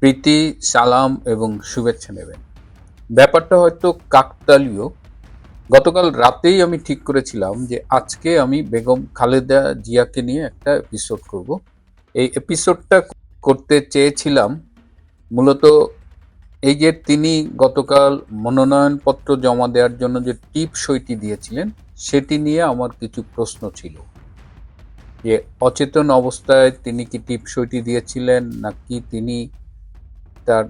প্রীতি, সালাম এবং শুভেচ্ছা নেবেন। ব্যাপারটা হয়তো কাকতালীয়। গতকাল রাতেই আমি ঠিক করেছিলাম যে আজকে আমি বেগম খালেদা জিয়াকে নিয়ে একটা এপিসোড করব। এই এপিসোডটা করতে চেয়েছিলাম। মূলত এই যে তিনি গতকাল মনোনয়নপত্র জমা দেওয়ার জন্য যে টিপ সইটি দিয়েছিলেন, সেটি নিয়ে আমার কিছু প্রশ্ন ছিল। যে অচেতন অবস্থায় তিনি কি টিপ সইটি দিয়েছিলেন নাকি তিনি তার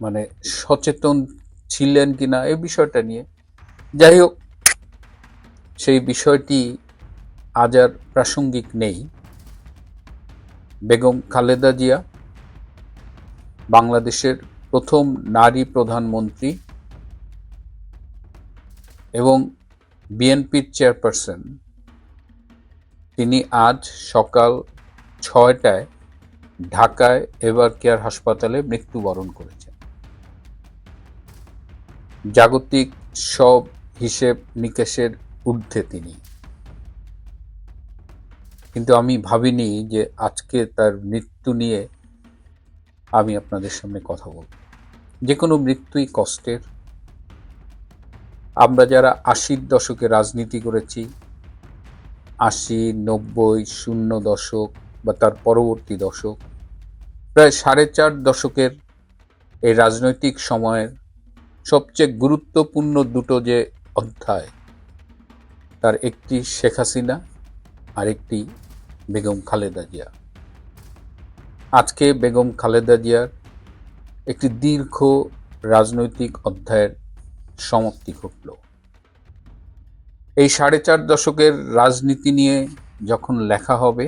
মানে সচেতন ছিলেন কিনা এই বিষয়টা নিয়ে। যাই হোক, সেই বিষয়টি আজ আর প্রাসঙ্গিক নেই। বেগম খালেদা জিয়া, বাংলাদেশের প্রথম নারী প্রধানমন্ত্রী এবং বিএনপির চেয়ারপারসন। তিনি আজ সকাল ছয়টায় ঢাকায় এভার কেয়ার হাসপাতালে মৃত্যুবরণ করেছেন জাগতিক সব হিসেব নিকেশের ঊর্ধ্বে তিনি। কিন্তু আমি ভাবিনি যে আজকে তার মৃত্যু নিয়ে আমি আপনাদের সামনে কথা বলব। যে কোনো মৃত্যুই কষ্টের। আমরা যারা আশির দশকে রাজনীতি করেছি, আশি, নব্বই, শূন্য দশক বা তার পরবর্তী দশক। প্রায় সাড়ে চার দশকের এই রাজনৈতিক সময়ের সবচেয়ে গুরুত্বপূর্ণ দুটো যে অধ্যায়, তার একটি শেখ হাসিনা আর একটি বেগম খালেদা জিয়া। আজকে বেগম খালেদা জিয়ার একটি দীর্ঘ রাজনৈতিক অধ্যায়ের সমাপ্তি ঘটল। এই সাড়ে চার দশকের রাজনীতি নিয়ে যখন লেখা হবে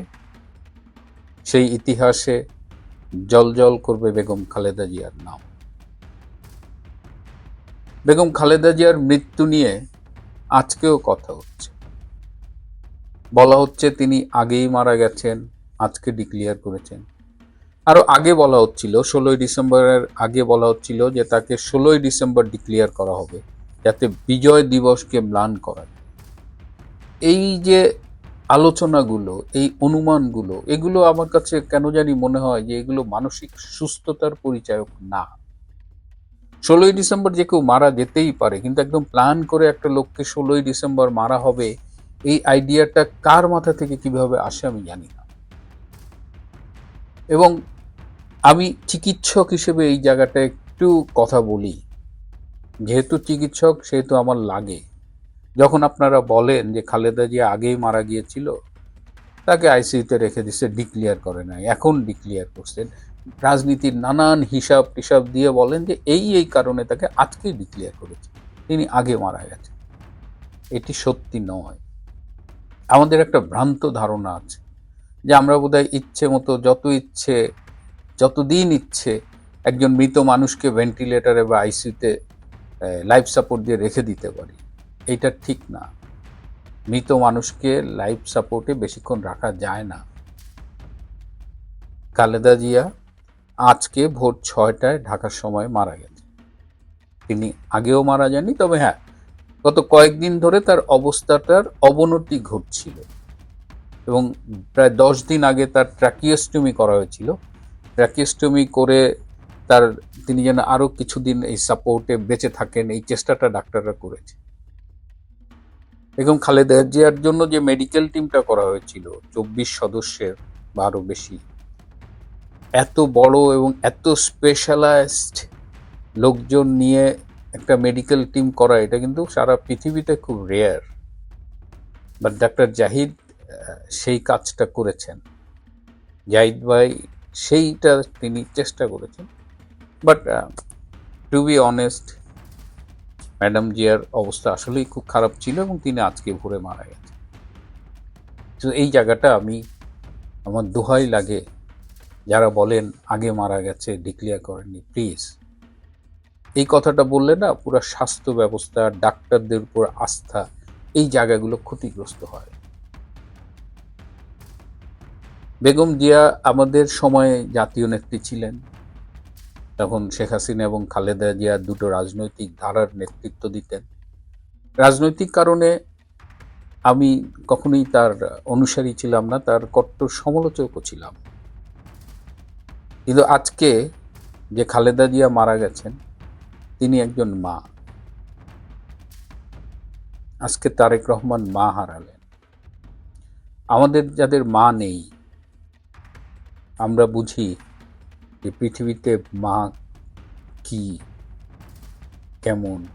সেই ইতিহাসে জলজল করবে বেগম খালেদা জিয়ার নাম। বেগম খালেদা জিয়ার মৃত্যু নিয়ে আজকেও কথা হচ্ছে। বলা হচ্ছে তিনি আগেই মারা গেছেন, আজকে ডিক্লিয়ার করেছেন। আরও আগে বলা হচ্ছিল, ষোলোই ডিসেম্বরের আগে বলা হচ্ছিল যে তাকে ষোলোই ডিসেম্বর ডিক্লিয়ার করা হবে, যাতে বিজয় দিবসকে ম্লান করা এই যে আলোচনাগুলো, এই অনুমানগুলো, এগুলো আমার কাছে কেন জানি মনে হয় যে এগুলো মানসিক সুস্থতার পরিচায়ক না। ষোলোই ডিসেম্বর যে কেউ মারা যেতেই পারে, কিন্তু একদম প্ল্যান করে একটা লোককে ষোলোই ডিসেম্বর মারা হবে, এই আইডিয়াটা কার মাথা থেকে কীভাবে আসে আমি জানি না। এবং আমি চিকিৎসক হিসেবে এই জায়গাটা একটু কথা বলি। যেহেতু চিকিৎসক, সেহেতু আমার লাগে। যখন আপনারা বলেন যে খালেদা জিয়া আগেই মারা গিয়েছিল, তাকে আইসিইউতে রেখে দিচ্ছে ডিক্লিয়ার করে নাই, এখন ডিক্লিয়ার করছেন। রাজনীতির নানান হিসাব টিসাব দিয়ে বলেন যে এই এই কারণে তাকে আজকেই ডিক্লিয়ার করেছে, তিনি আগে মারা গেছেন। এটি সত্যি নয়। আমাদের একটা ভ্রান্ত ধারণা আছে যে আমরা বোধহয় ইচ্ছে মতো যত ইচ্ছে, যতদিন ইচ্ছে একজন মৃত মানুষকে ভেন্টিলেটারে বা আইসিউতে লাইফ সাপোর্ট দিয়ে রেখে দিতে পারি। এটা ঠিক না। মৃত মানুষকে লাইফ সাপোর্টে বেশিক্ষণ রাখা যায় না। খালেদা জিয়া আজকে ভোর ছয়টায় ঢাকার সময় মারা গেছে। তিনি আগেও মারা যাননি, তবে হ্যাঁ গত কয়েকদিন ধরে তার অবস্থাটার অবনতি ঘটছিল। এবং প্রায় দশ দিন আগে তার ট্র্যাকিওস্টমি করা হয়েছিল। ট্র্যাকিওস্টমি করে তার, তিনি যেন আরও কিছুদিন এই সাপোর্টে বেঁচে থাকেন, এই চেষ্টাটা ডাক্তাররা করেছে। বেগম খালেদা জিয়ার জন্য যে মেডিকেল টিমটা করা হয়েছিল, চব্বিশ সদস্যের বা আরও বেশি। এত বড় এবং এত স্পেশালাইজড লোকজন নিয়ে একটা মেডিকেল টিম করা, এটা কিন্তু সারা পৃথিবীতে খুব রেয়ার বাট ডাক্তার জাহিদ সেই কাজটা করেছেন। জাহিদ ভাই, সেইটা তিনি চেষ্টা করেছেন। But to be honest madam জিয়ার অবস্থা আসলেই খুব খারাপ ছিল এবং তিনি আজকে ভোরে মারা গেছেন। তো এই জায়গাটা আমি, আমার দোহাই লাগে, যারা বলেন আগে মারা গেছে ডিক্লেয়ার করেননি প্লিজ এই কথাটা বললে না পুরো স্বাস্থ্য ব্যবস্থা, ডাক্তারদের উপর আস্থা, এই জায়গাগুলো ক্ষতিগ্রস্ত হয়। বেগম জিয়া আমাদের সময়ে জাতীয় নেত্রী ছিলেন। তখন শেখ হাসিনা এবং খালেদা জিয়া দুটো রাজনৈতিক ধারার নেতৃত্ব দিতেন। রাজনৈতিক কারণে আমি কখনোই তার অনুসারী ছিলাম না, তার কট্টর সমালোচকও ছিলাম। কিন্তু আজকে যে খালেদা জিয়া মারা গেছেন, তিনি একজন মা। আজকে তারেক রহমান মা হারালেন। আমাদের যাদের মা নেই, আমরা বুঝি যে পৃথিবীতে মা কি, কেমন?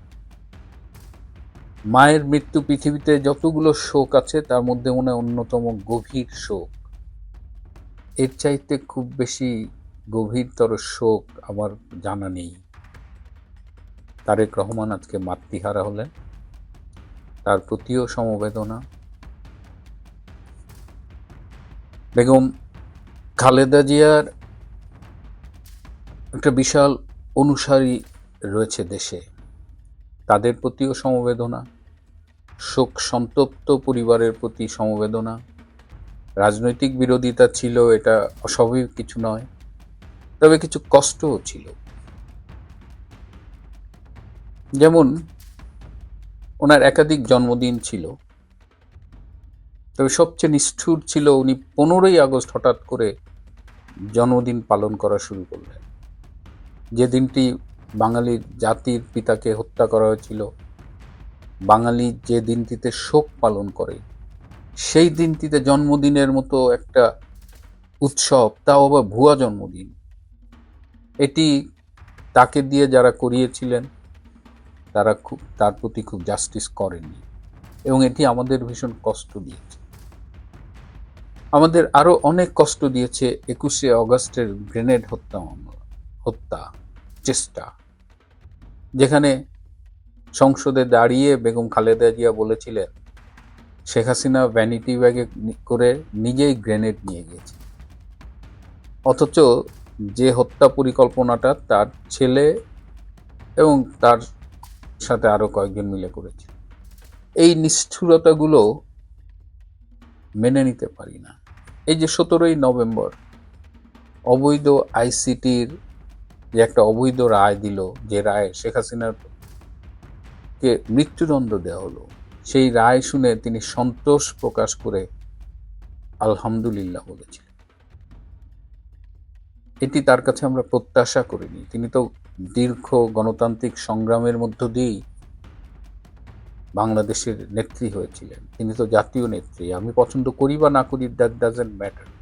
মায়ের মৃত্যু পৃথিবীতে যতগুলো শোক আছে, তার মধ্যে মনে অন্যতম গভীর শোক। এর চাইতে খুব বেশি গভীরতর শোক আমার জানা নেই। তারেক রহমান আজকে মাতৃহারা হলেন। তার প্রতিও সমবেদনা। বেগম খালেদা জিয়ার একটা বিশাল অনুসারী রয়েছে দেশে। তাদের প্রতিও সমবেদনা, শোক সন্তপ্ত পরিবারের প্রতি সমবেদনা। রাজনৈতিক বিরোধিতা ছিল, এটা অস্বাভাবিক কিছু নয়, তবে কিছু কষ্টও ছিল। যেমন, ওনার একাধিক জন্মদিন ছিল। তবে সবচেয়ে নিষ্ঠুর ছিল, উনি পনেরোই আগস্ট হঠাৎ করে জন্মদিন পালন করা শুরু করলেন। যে দিনটি বাঙালির জাতির পিতাকে হত্যা করা হয়েছিল, বাঙালি যে দিনটিতে শোক পালন করে, সেই দিনটিতে জন্মদিনের মতো একটা উৎসব, তাও আবার ভুয়া জন্মদিন। এটি তাকে দিয়ে যারা করিয়েছিলেন, তারা খুব, তার প্রতি খুব জাস্টিস করেনি এবং এটি আমাদের ভীষণ কষ্ট দিয়েছে। আমাদের আরও অনেক কষ্ট দিয়েছে একুশে অগস্টের গ্রেনেড হত্যা মামলা, হত্যা। চেষ্টা। যেখানে সংসদে দাঁড়িয়ে বেগম খালেদা জিয়া বলেছিলেন, শেখ হাসিনা ভ্যানিটি ব্যাগে করে নিজেই গ্রেনেড নিয়ে গিয়েছে অথচ যে হত্যা পরিকল্পনাটা তার ছেলে এবং তার সাথে আরও কয়েকজন মিলে করেছে। এই নিষ্ঠুরতাগুলো মেনে নিতে পারি না। এই যে সতেরোই নভেম্বর, অবৈধ আইসিটির যে একটা অবৈধ রায় দিল, যে রায় শেখ হাসিনার কে মৃত্যুদণ্ড দেওয়া হলো, সেই রায় শুনে তিনি সন্তোষ প্রকাশ করে আলহামদুলিল্লাহ বলেছিলেন। এটি তার কাছে আমরা প্রত্যাশা করিনি। তিনি তো দীর্ঘ গণতান্ত্রিক সংগ্রামের মধ্য দিয়েই বাংলাদেশের নেত্রী হয়েছিলেন। তিনি তো জাতীয় নেত্রী। আমি পছন্দ করি বা না করি দ্যাট ডাজেন্ট ম্যাটার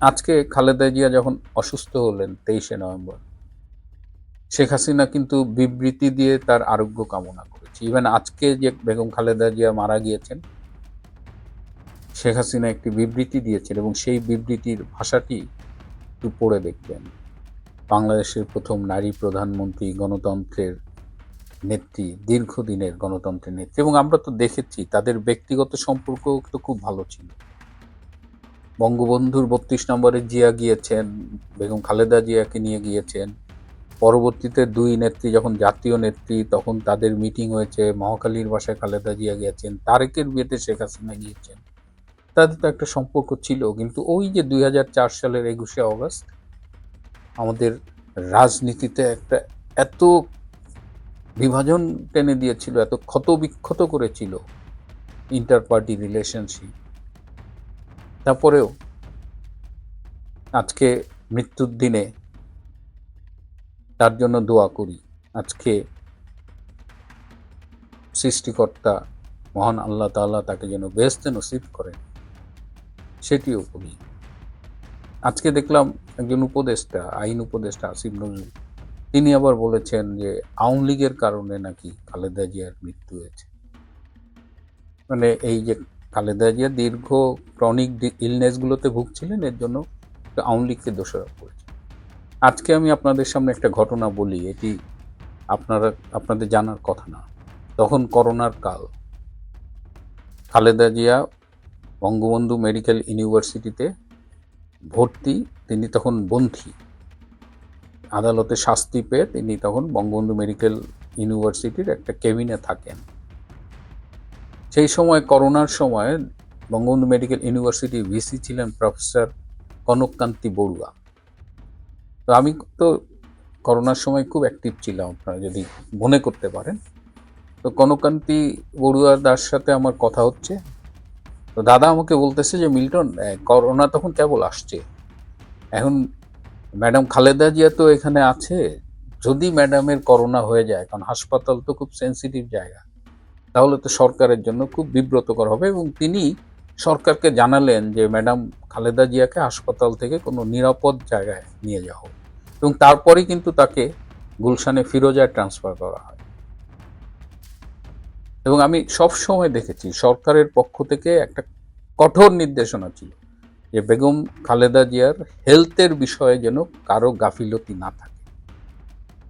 আজকে খালেদা জিয়া যখন অসুস্থ হলেন তেইশে নভেম্বর, শেখ হাসিনা কিন্তু বিবৃতি দিয়ে তার আরোগ্য কামনা করেছে। ইভেন আজকে যে বেগম খালেদা জিয়া মারা গিয়েছেন, শেখ হাসিনা একটি বিবৃতি দিয়েছেন এবং সেই বিবৃতির ভাষাটি একটু পড়ে দেখবেন। বাংলাদেশের প্রথম নারী প্রধানমন্ত্রী, গণতন্ত্রের নেত্রী, দীর্ঘদিনের গণতন্ত্রের নেত্রী এবং আমরা তো দেখেছি, তাদের ব্যক্তিগত সম্পর্ক তো খুব ভালো ছিল। বঙ্গবন্ধুর বত্রিশ নম্বরে জিয়া গিয়েছেন, বেগম খালেদা জিয়াকে নিয়ে গিয়েছেন। পরবর্তীতে দুই নেত্রী, যখন জাতীয় নেত্রী, তখন তাদের মিটিং হয়েছে, মহাকালীর বাসায় খালেদা জিয়া গিয়েছেন, তারেকের বিয়েতে শেখ হাসিনা গিয়েছেন। তাদের তো একটা সম্পর্ক ছিল, কিন্তু ওই যে দুই হাজার চার সালের একুশে অগস্ট, আমাদের রাজনীতিতে একটা এত বিভাজন টেনে দিয়েছিল, এত ক্ষত বিক্ষত করেছিল, ইন্টার পার্টি রিলেশনশিপ। তারপরেও আজকে মৃত্যুর দিনে তার জন্য দোয়া করি। আজকে সৃষ্টিকর্তা মহান আল্লাহ তাআলা তাকে যেন বেহেস্তে নসিব করেন, সেটিও করি। আজকে দেখলাম একজন উপদেষ্টা, আইন উপদেষ্টা আসিফ নজরুল, তিনি আবার বলেছেন যে আওয়ামী লীগের কারণে নাকি খালেদা জিয়ার মৃত্যু হয়েছে। মানে এই যে খালেদা জিয়া দীর্ঘ ক্রনিক ইলনেসগুলোতে ভুগছিলেন, এর জন্য আওয়ামী লীগকে দোষারোপ করেছে আজকে আমি আপনাদের সামনে একটা ঘটনা বলি, এটি আপনারা, আপনাদের জানার কথা না। তখন করোনার কাল, খালেদা জিয়া বঙ্গবন্ধু মেডিকেল ইউনিভার্সিটিতে ভর্তি, তিনি তখন বন্ধী। আদালতে শাস্তি পেয়ে তিনি তখন বঙ্গবন্ধু মেডিকেল ইউনিভার্সিটির একটা কেবিনে থাকেন। সেই সময়, করোনার সময় বঙ্গবন্ধু মেডিকেল ইউনিভার্সিটির ভিসি ছিলেন প্রফেসর কনককান্তি বড়ুয়া। তো আমি তো করোনার সময় খুব অ্যাক্টিভ ছিলাম, আপনারা যদি মনে করতে পারেন। তো কনকান্তি বড়ুয়া দার সাথে আমার কথা হচ্ছে। তো দাদা আমাকে বলতেছে যে, মিল্টন করোনা তখন কেবল আসছে। এখন ম্যাডাম খালেদা জিয়া তো এখানে আছে। যদি ম্যাডামের করোনা হয়ে যায়, কারণ হাসপাতাল তো খুব সেন্সিটিভ জায়গা। তাহলে তো সরকারের জন্য খুব বিব্রতকর হবে এবং তিনি সরকারকে জানালেন যে, ম্যাডাম খালেদা জিয়াকে হাসপাতাল থেকে কোনো নিরাপদ জায়গায় নিয়ে যাওয়া এবং তারপরেই কিন্তু তাকে গুলশানে ফিরোজায় ট্রান্সফার করা হয়। এবং আমি সব সময় দেখেছি, সরকারের পক্ষ থেকে একটা কঠোর নির্দেশনা ছিল যে, বেগম খালেদা জিয়ার হেলথের বিষয়ে যেন কারও গাফিলতি না থাকে।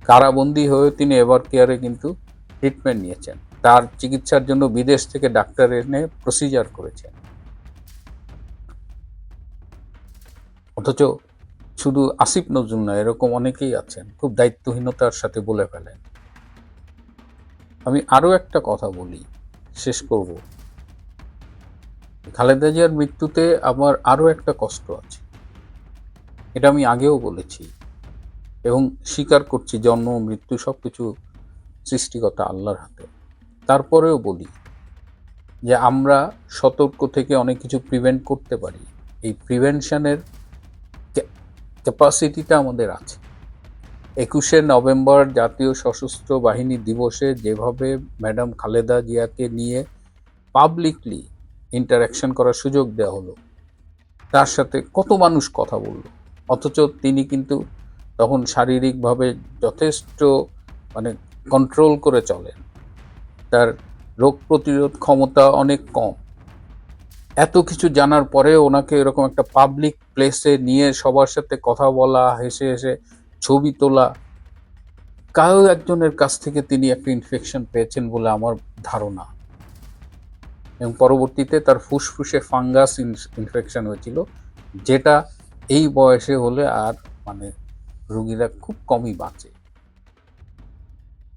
কারাবন্দী হয়ে তিনি এভার কেয়ারে কিন্তু ট্রিটমেন্ট নিয়েছেন। তার চিকিৎসার জন্য বিদেশ থেকে ডাক্তার এনে প্রসিজার করেছেন। অথচ শুধু আসিফ নজরুল না এরকম অনেকেই আছেন, খুব দায়িত্বহীনতার সাথে বলে ফেলেন। আমি আরও একটা কথা বলি, শেষ করব। খালেদা জিয়ার মৃত্যুতে আমার আরও একটা কষ্ট আছে। এটা আমি আগেও বলেছি এবং স্বীকার করছি, জন্ম, মৃত্যু সবকিছু সৃষ্টিকর্তা আল্লাহর হাতে। তারপরেও বলি যে আমরা সতর্ক থেকে অনেক কিছু প্রিভেন্ট করতে পারি। এই প্রিভেনশনের ক্যাপাসিটিটা আমাদের আছে। একুশে নভেম্বর জাতীয় সশস্ত্র বাহিনী দিবসে যেভাবে ম্যাডাম খালেদা জিয়াকে নিয়ে পাবলিকলি ইন্টারাকশন করার সুযোগ দেওয়া হলো, তার সাথে কত মানুষ কথা বলল, অথচ তিনি কিন্তু তখন শারীরিকভাবে যথেষ্ট মানে কন্ট্রোল করে চলেন। তার রোগ প্রতিরোধ ক্ষমতা অনেক কম। এত কিছু জানার পরে ওনাকে এরকম একটা পাবলিক প্লেসে নিয়ে সবার সাথে কথা বলা, হেসে হেসে ছবি তোলা, কারও একজনের কাছ থেকে তিনি একটা ইনফেকশন পেয়েছেন বলে আমার ধারণা। এবং পরবর্তীতে তার ফুসফুসে ফাঙ্গাস ইনফেকশন হয়েছিল, যেটা এই বয়সে হলে আর মানে রুগীরা খুব কমই বাঁচে।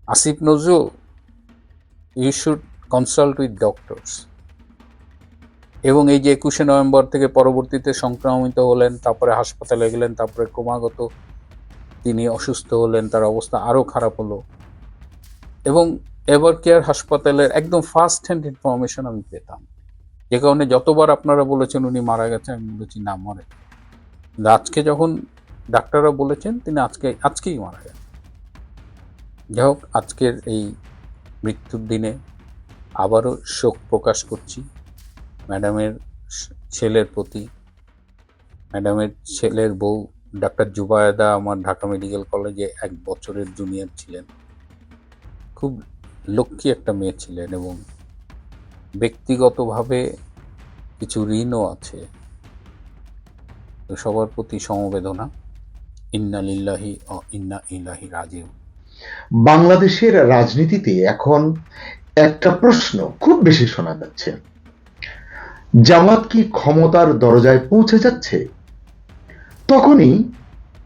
Asif Nazrul you should consult with doctors এবং এই যে একুশে নভেম্বর থেকে পরবর্তীতে সংক্রমিত হলেন, তারপরে হাসপাতালে গেলেন, তারপরে ক্রমাগত তিনি অসুস্থ হলেন, তার অবস্থা আরও খারাপ হলো। এবং এভার কেয়ার হাসপাতালের একদম ফার্স্ট হ্যান্ড ইনফরমেশন আমি পেতাম। যে কারণে যতবার আপনারা বলেছেন উনি মারা গেছেন, আমি বলেছি, না, মরে আজকে যখন ডাক্তাররা বলেছেন, তিনি আজকে, আজকেই মারা গেছেন। যাই হোক, আজকের এই মৃত্যুর দিনে আবারও শোক প্রকাশ করছি। ম্যাডামের ছেলের প্রতি। ম্যাডামের ছেলের বউ ডাক্তার জুবায়দা আমার ঢাকা মেডিকেল কলেজে এক বছরের জুনিয়র ছিলেন। খুব লক্ষ্মী একটা মেয়ে ছিলেন এবং ব্যক্তিগতভাবে কিছু ঋণও আছে। সবার প্রতি সমবেদনা। ইন্না লিল্লাহি ও ইন্না ইলাহি রাজিউ বাংলাদেশের রাজনীতিতে এখন একটা প্রশ্ন খুব বেশি শোনা যাচ্ছে। জামাত কি ক্ষমতার দরজায় পৌঁছে যাচ্ছে? তখনই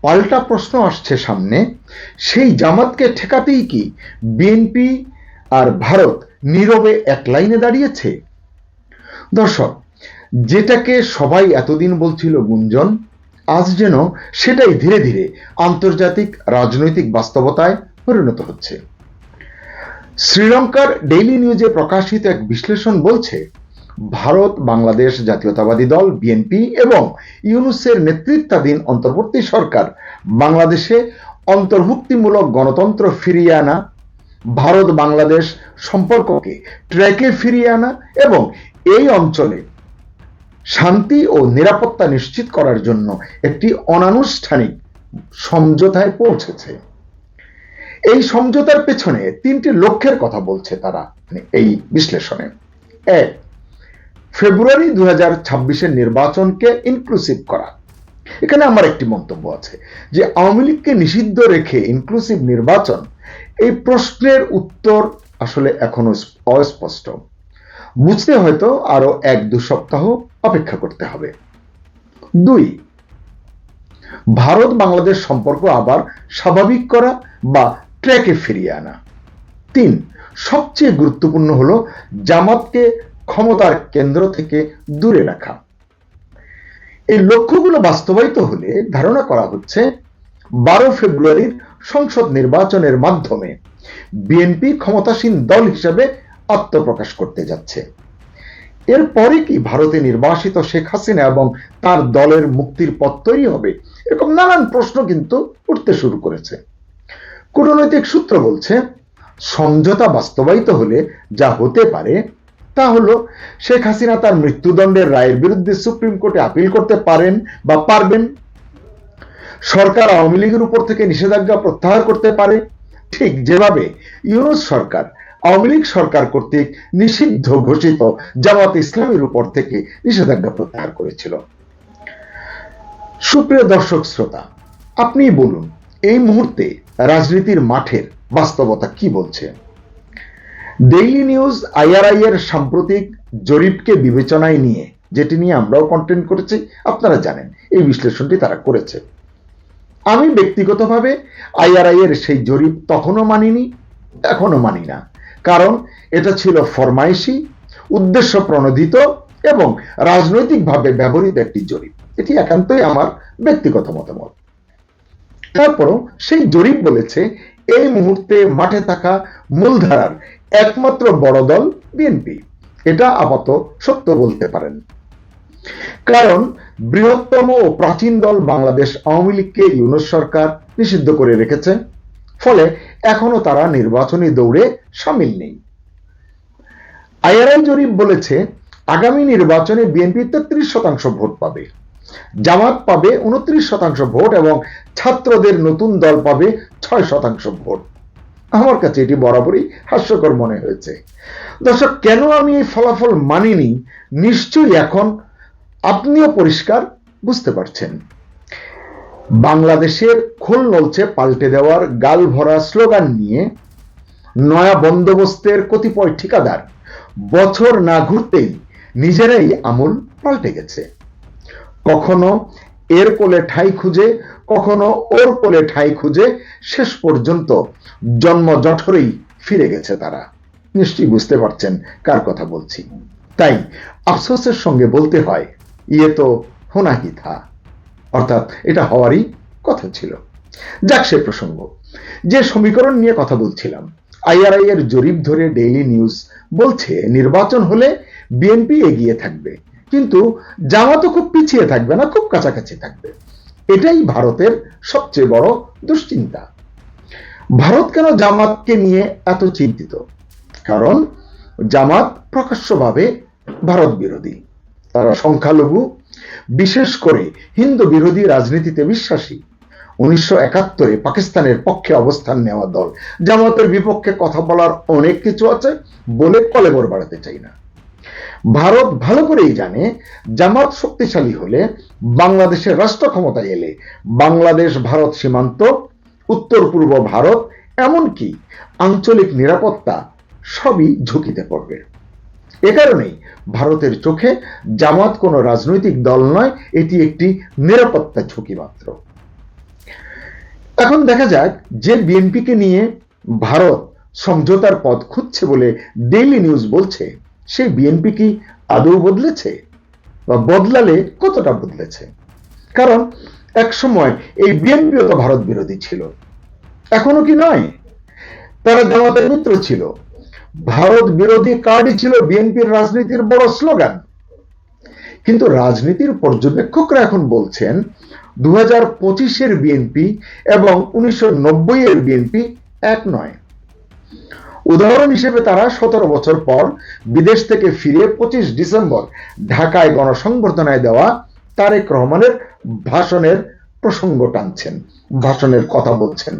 পাল্টা প্রশ্ন আসছে সামনে, সেই জামাতকে ঠেকাতেই কি বিএনপি আর ভারত নীরবে এক লাইনে দাঁড়িয়েছে? দর্শক, যেটাকে সবাই এতদিন বলছিল গুঞ্জন, আজ যেন সেটাই ধীরে ধীরে আন্তর্জাতিক রাজনৈতিক বাস্তবতায় পরিণত হচ্ছে। শ্রীলঙ্কার ডেইলি নিউজে প্রকাশিত এক বিশ্লেষণ বলছে, ভারত, বাংলাদেশ জাতীয়তাবাদী দল বিএনপি এবং ইউনুসের নেতৃত্বাধীন অন্তর্বর্তী সরকার, বাংলাদেশে অন্তর্ভুক্তিমূলক গণতন্ত্র ফিরিয়ে আনা, ভারত, বাংলাদেশ সম্পর্ককে ট্র্যাকে ফিরিয়ে আনা এবং এই অঞ্চলে শান্তি ও নিরাপত্তা নিশ্চিত করার জন্য একটি অনানুষ্ঠানিক সমঝোতায় পৌঁছেছে। এই সমঝোতার পেছনে তিনটি লক্ষ্যের কথা বলছে তারা মানে এই বিশ্লেষণে। এক, ফেব্রুয়ারি দু হাজার নির্বাচনকে ইনক্লুসিভ করা। এখানে আমার একটি মন্তব্য আছে যে আওয়ামী লীগকে নিষিদ্ধ রেখে ইনক্লুসিভ নির্বাচন, এই প্রশ্নের উত্তর আসলে এখনও অস্পষ্ট। বুঝতে হয়তো আরও এক দু সপ্তাহ অপেক্ষা করতে হবে। দুই ভারত বাংলাদেশ সম্পর্ক আবার স্বাভাবিক করা বা ট্র্যাকে ফিরিয়ে আনা। তিন, সবচেয়ে গুরুত্বপূর্ণ হলো জামাতকে ক্ষমতার কেন্দ্র থেকে দূরে রাখা। এই লক্ষ্যগুলো বাস্তবায়িত হলে ধারণা করা হচ্ছে, বারো ফেব্রুয়ারির সংসদ নির্বাচনের মাধ্যমে বিএনপি ক্ষমতাসীন দল হিসেবে আত্মপ্রকাশ করতে যাচ্ছে। এরপরে কি ভারতে নির্বাসিত শেখ হাসিনা এবং তার দলের মুক্তির পথ তৈরি হবে, এরকম নানান প্রশ্ন কিন্তু উঠতে শুরু করেছে। কূটনৈতিক সূত্র বলছে, সমঝোতা বাস্তবায়িত হলে যা হতে পারে তা হলো, শেখ হাসিনা তার মৃত্যুদণ্ডের রায়ের বিরুদ্ধে সুপ্রিম কোর্টে আপিল করতে পারেন বা পারবেন। সরকার আওয়ামী লীগের উপর থেকে নিষেধাজ্ঞা প্রত্যাহার করতে পারে। ঠিক যেভাবে ইউনুস সরকার আওয়ামী লীগ সরকার কর্তৃক নিষিদ্ধ ঘোষিত জামাত ইসলামের উপর থেকে নিষেধাজ্ঞা প্রত্যাহার করেছিল। সুপ্রিয় দর্শক, শ্রোতা আপনি বলুন, এই মুহূর্তে রাজনীতির মাঠের বাস্তবতা কি বলছে? ডেইলি নিউজ আইআরআই এর সাম্প্রতিক জরিপকে বিবেচনায় নিয়ে, যেটি নিয়ে আমরাও কন্টেন্ট করেছি, আপনারা জানেন, এই বিশ্লেষণটি তারা করেছে। আমি ব্যক্তিগতভাবে আইআরআই এর সেই জরিপ তখনও মানিনি এখনও মানি না। কারণ এটা ছিল ফরমাইশি উদ্দেশ্য প্রণোদিত এবং রাজনৈতিকভাবে ব্যবহৃত একটি জরিপ। এটি একান্তই আমার ব্যক্তিগত মতামত। তারপরও সেই জরিপ বলেছে, এই মুহূর্তে মাঠে থাকা মূলধারার একমাত্র বড় দল বিএনপি। এটা আপাত সত্য বলতে পারেন। কারণ বৃহত্তম ও প্রাচীন দল বাংলাদেশ আওয়ামী লীগকে ইউনুস সরকার নিষিদ্ধ করে রেখেছে। ফলে এখনও তারা নির্বাচনী দৌড়ে সামিল নেই। আইআরআই জরিপ বলেছে, আগামী নির্বাচনে বিএনপি তেত্রিশ শতাংশ ভোট পাবে। জামাত পাবে উনত্রিশ শতাংশ ভোট এবং ছাত্রদের নতুন দল পাবে ছয় শতাংশ ভোট। আমার কাছে এটি বরাবরই হাস্যকর মনে হয়েছে। দর্শক, কেন আমি এই ফলাফল মানিনি? নিশ্চয়ই এখন আপনিও পরিষ্কার বুঝতে পারছেন। বাংলাদেশের খোল নলছে পাল্টে দেওয়ার গাল ভরা স্লোগান নিয়ে নয়া বন্দোবস্তের কতিপয় ঠিকাদার বছর না ঘুরতেই নিজেরাই আমূল পাল্টে গেছে। কখনো এর কোলে ঠাই খুঁজে, কখনো ওর কোলে ঠাই খুঁজে, শেষ পর্যন্ত জন্ম জঠরেই ফিরে গেছে তারা। নিশ্চয়ই বুঝতে পারছেন কার কথা বলছি। তাই আফসোসের সঙ্গে বলতে হয় ইয়ে তো হোনা কি থা। অর্থাৎ এটা হওয়ারই কথা ছিল। যাক সে প্রসঙ্গ। যে সমীকরণ নিয়ে কথা বলছিলাম আইআরআই এর জরিপ ধরে ডেইলি নিউজ বলছে, নির্বাচন হলে বিএনপি এগিয়ে থাকবে। কিন্তু জামাতও খুব পিছিয়ে থাকবে না, খুব কাছাকাছি থাকবে। এটাই ভারতের সবচেয়ে বড় দুশ্চিন্তা। ভারত কেন জামাতকে নিয়ে এত চিন্তিত? কারণ জামাত প্রকাশ্যভাবে ভারত বিরোধী। তারা সংখ্যালঘু, বিশেষ করে হিন্দু বিরোধী রাজনীতিতে বিশ্বাসী। উনিশশো একাত্তরে পাকিস্তানের পক্ষে অবস্থান নেওয়া দল জামাতের বিপক্ষে কথা বলার অনেক কিছু আছে, বলে কলেবর বাড়াতে চাই না। ভারত ভালো করেই জানে, জামাত শক্তিশালী হলে বাংলাদেশের রাষ্ট্র ক্ষমতায় এলে বাংলাদেশ, ভারত সীমান্ত, উত্তর পূর্ব ভারত, এমনকি আঞ্চলিক নিরাপত্তা সবই ঝুঁকিতে পড়বে। এ কারণেই ভারতের চোখে জামাত কোনো রাজনৈতিক দল নয়, এটি একটি নিরাপত্তা ঝুঁকি মাত্র। এখন দেখা যাক যে বিএনপিকে নিয়ে ভারত সমঝোতার পথ খুঁজছে বলে ডেইলি নিউজ বলছে সেই বিএনপি কি আদৌ বদলেছে? বা বদলালে কতটা বদলেছে? কারণ এক সময় এই বিএনপিও তো ভারত বিরোধী ছিল। এখনও কি নয়? তারা জামাতের মিত্র ছিল। ভারত বিরোধী কার্ডই ছিল বিএনপির রাজনীতির বড় স্লোগান। কিন্তু রাজনীতির পর্যবেক্ষকরা এখন বলছেন দু হাজার পঁচিশের বিএনপি এবং উনিশশো নব্বই এর বিএনপি এক নয়। উদাহরণ হিসেবে তারা সতেরো বছর পর বিদেশ থেকে ফিরে পঁচিশ ডিসেম্বর ঢাকায় গণসংবর্ধনায় দেওয়া তারেক রহমানের ভাষণের প্রসঙ্গ টানছেন, ভাষণের কথা বলছেন।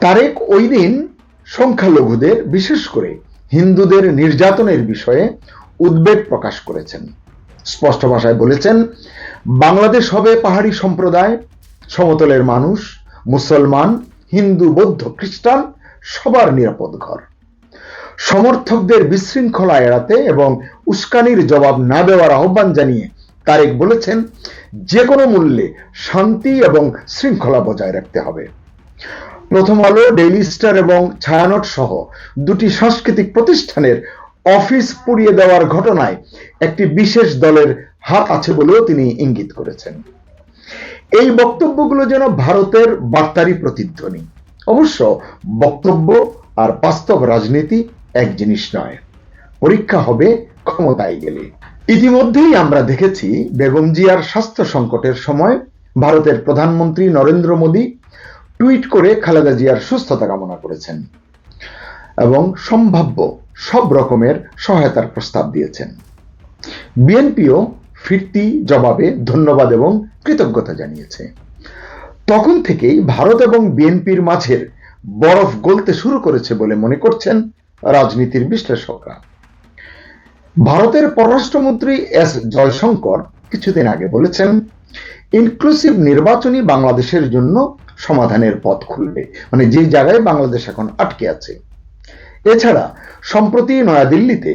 তারেক ওই দিন সংখ্যালঘুদের, বিশেষ করে হিন্দুদের নির্যাতনের বিষয়ে উদ্বেগ প্রকাশ করেছেন। স্পষ্ট ভাষায় বলেছেন, বাংলাদেশ হবে পাহাড়ি সম্প্রদায়, সমতলের মানুষ, মুসলমান, হিন্দু, বৌদ্ধ, খ্রিস্টান সবার নিরাপদ ঘর। সমর্থকদের বিশৃঙ্খলা এড়াতে এবং উস্কানির জবাব না দেওয়ার আহ্বান জানিয়ে তারেক বলেছেন যে কোনো মূল্যে শান্তি এবং শৃঙ্খলা বজায় রাখতে হবে। প্রথম আলো, ডেইলি স্টার এবং ছায়ানট সহ দুটি সাংস্কৃতিক প্রতিষ্ঠানের অফিস পুড়িয়ে দেওয়ার ঘটনায় একটি বিশেষ দলের হাত আছে বলেও তিনি ইঙ্গিত করেছেন। এই বক্তব্যগুলো যেন ভারতের বার্তারই প্রতিধ্বনি। অবশ্য বক্তব্য আর বাস্তব রাজনীতি এক জিনিস নয়, পরীক্ষা হবে ক্ষমতায় গেলে। ইতিমধ্যেই আমরা দেখেছি বেগম জিয়ার স্বাস্থ্য সংকটের সময় ভারতের প্রধানমন্ত্রী নরেন্দ্র মোদী টুইট করে খালেদা জিয়ার সুস্থতা কামনা করেছেন এবং সম্ভাব্য সব রকমের সহায়তার প্রস্তাব দিয়েছেন। বিএনপিও ফিরতি জবাবে ধন্যবাদ এবং কৃতজ্ঞতা জানিয়েছে। তখন থেকেই ভারত এবং বিএনপির মাঝের বরফ গলতে শুরু করেছে বলে মনে করছেন রাজনীতির বিশ্লেষকরা। ভারতের পররাষ্ট্রমন্ত্রী এস জয়শঙ্কর কিছুদিন আগে বলেছেন ইনক্লুসিভ নির্বাচনই বাংলাদেশের জন্য সমাধানের পথ খুলবে। মানে যে জায়গায় বাংলাদেশ এখন আটকে আছে। এছাড়া, সম্প্রতি নয়াদিল্লিতে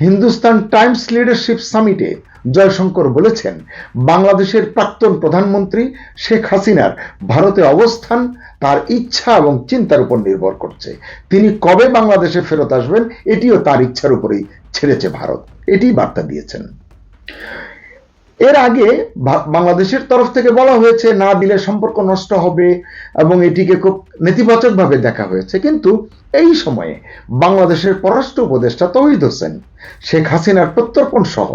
হিন্দুস্তান টাইমস লিডারশিপ সামিটে জয়শঙ্কর বলেছেন, বাংলাদেশের প্রাক্তন প্রধানমন্ত্রী শেখ হাসিনার ভারতে অবস্থান তার ইচ্ছা এবং চিন্তার উপর নির্ভর করছে। তিনি কবে বাংলাদেশে ফেরত আসবেন, এটিও তার ইচ্ছার উপরেই ছেড়েছে ভারত। এটি বার্তা দিয়েছেন। এর আগে বাংলাদেশের তরফ থেকে বলা হয়েছে, না দিলে সম্পর্ক নষ্ট হবে এবং এটিকে খুব নেতিবাচকভাবে দেখা হয়েছে। কিন্তু এই সময়ে বাংলাদেশের পররাষ্ট্র উপদেষ্টা তৌহিদ হোসেন, শেখ হাসিনার প্রত্যর্পণ সহ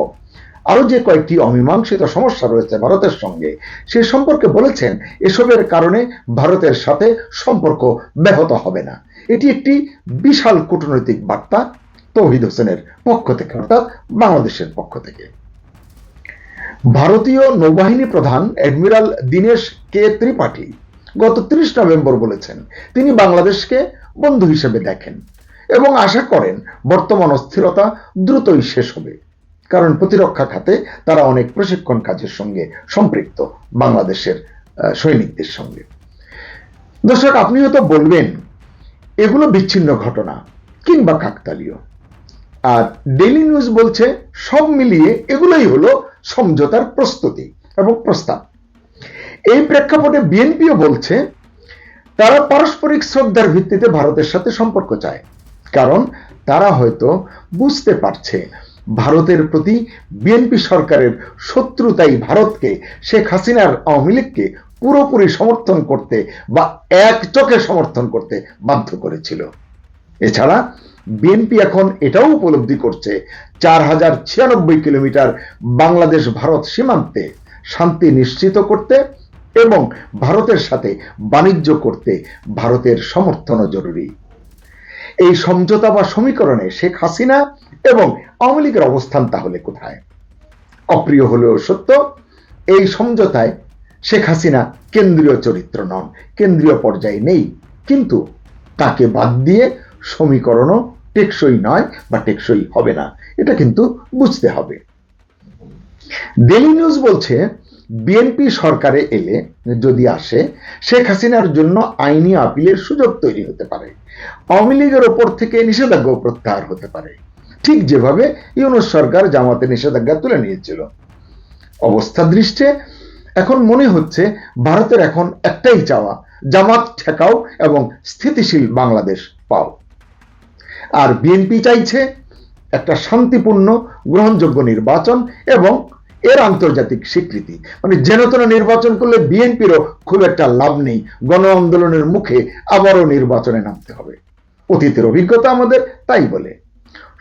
আরও যে কয়েকটি অমীমাংসিত সমস্যা রয়েছে ভারতের সঙ্গে, সে সম্পর্কে বলেছেন, এসবের কারণে ভারতের সাথে সম্পর্ক ব্যাহত হবে না। এটি একটি বিশাল কূটনৈতিক বার্তা তৌহিদ হোসেনের পক্ষ থেকে, অর্থাৎ বাংলাদেশের পক্ষ থেকে। ভারতীয় নৌবাহিনী প্রধান অ্যাডমিরাল দীনেশ কে ত্রিপাঠী গত ত্রিশ নভেম্বর বলেছেন, তিনি বাংলাদেশকে বন্ধু হিসেবে দেখেন এবং আশা করেন বর্তমান অস্থিরতা দ্রুতই শেষ হবে। কারণ প্রতিরক্ষা খাতে তারা অনেক প্রশিক্ষণ কাজের সঙ্গে সম্পৃক্ত, বাংলাদেশের সৈনিকদের সঙ্গে। দর্শক আপনি হয়তো বলবেন, এগুলো বিচ্ছিন্ন ঘটনা কিংবা কাকতালীয়। আর ডেইলি নিউজ বলছে, সব মিলিয়ে এগুলোই হলো সমঝোতার প্রস্তুতি এবং প্রস্তাব। এই প্রেক্ষাপটে বিএনপিও বলছে, তারা পারস্পরিক শ্রদ্ধার ভিত্তিতে ভারতের সাথে সম্পর্ক চায়, কারণ তারা হয়তো বুঝতে পারছে ভারতের প্রতি বিএনপি সরকারের শত্রুতাই ভারতকে, শেখ হাসিনার আওয়ামী লীগকে পুরোপুরি সমর্থন করতে বা এক চোখে সমর্থন করতে বাধ্য করেছিল। এছাড়া বিএনপি এখন এটাও উপলব্ধি করছে, চার হাজার ছিয়ানব্বই কিলোমিটার বাংলাদেশ ভারত সীমান্তে শান্তি নিশ্চিত করতে এবং ভারতের সাথে বাণিজ্য করতে ভারতের সমর্থনও জরুরি। এই সমঝোতা বা সমীকরণে শেখ হাসিনা এবং আওয়ামী লীগের অবস্থান তাহলে কোথায়? অপ্রিয় হলেও সত্য, এই সমঝোতায় শেখ হাসিনা কেন্দ্রীয় চরিত্র নন, কেন্দ্রীয় পর্যায়ে নেই। কিন্তু তাকে বাদ দিয়ে সমীকরণও টেকসই নয় বা টেকসই হবে না, এটা কিন্তু বুঝতে হবে। ডেলি নিউজ বলছে বিএনপি সরকারে এলে যদি আসে, শেখ হাসিনার জন্য আইনি আপিলের সুযোগ তৈরি হতে পারে। আওয়ামী লীগের ওপর থেকে নিষেধাজ্ঞা প্রত্যাহার হতে পারে। ঠিক যেভাবে ইউনুস সরকার জামাতে নিষেধাজ্ঞা তুলে নিয়েছিল। অবস্থা দৃষ্টে এখন মনে হচ্ছে ভারতের এখন একটাই চাওয়া, জামাত ঠেকাও এবং স্থিতিশীল বাংলাদেশ পাও। আর বিএনপি চাইছে একটা শান্তিপূর্ণ, গ্রহণযোগ্য নির্বাচন এবং এর আন্তর্জাতিক স্বীকৃতি। মানে যেন তেন নির্বাচন করলে বিএনপিরও খুব একটা লাভ নেই। গণ আন্দোলনের মুখে আবারও নির্বাচনে নামতে হবে। অতীতের অভিজ্ঞতা আমাদের তাই বলে।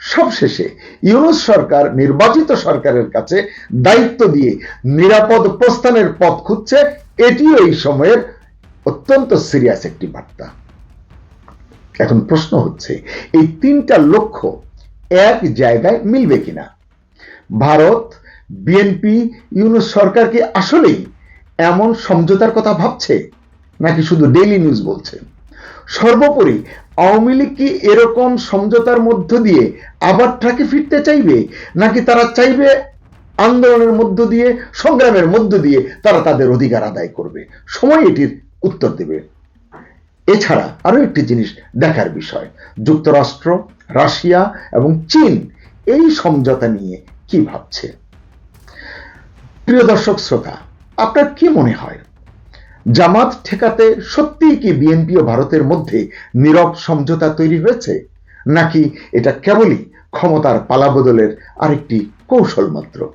সবশেষে ইউনুস সরকার নির্বাচিত সরকারের কাছে দায়িত্ব দিয়ে নিরাপদ প্রস্থানের পথ খুঁজছে, এটিও এই সময়ের অত্যন্ত সিরিয়াস একটি বার্তা। এখন প্রশ্ন হচ্ছে, এই তিনটা লক্ষ্য এক জায়গায় মিলবে কিনা? ভারত বিএনপি ইউনুস সরকার কি আসলেই এমন সমঝোতার কথা ভাবছে? নাকি শুধু ডেইলি নিউজ বলছে? সর্বোপরি আওয়ামী লীগ কি এরকম সমঝোতার মধ্য দিয়ে আবার ট্রাকে ফিরতে চাইবে? নাকি তারা চাইবে আন্দোলনের মধ্য দিয়ে, সংগ্রামের মধ্য দিয়ে তারা তাদের অধিকার আদায় করবে? সময় এটির উত্তর দেবে। এছাড়া আরও একটি জিনিস দেখার বিষয়। যুক্তরাষ্ট্র, রাশিয়া এবং চীন এই সমঝোতা নিয়ে কি ভাবছে? প্রিয় দর্শক, শ্রোতা, আপনার কি মনে হয়? জামাত ঠেকাতে সত্যিই কি বিএনপি ও ভারতের মধ্যে নীরব সমঝোতা তৈরি হয়েছে? নাকি এটা কেবলই ক্ষমতার পালাবদলের আরেকটি কৌশল মাত্র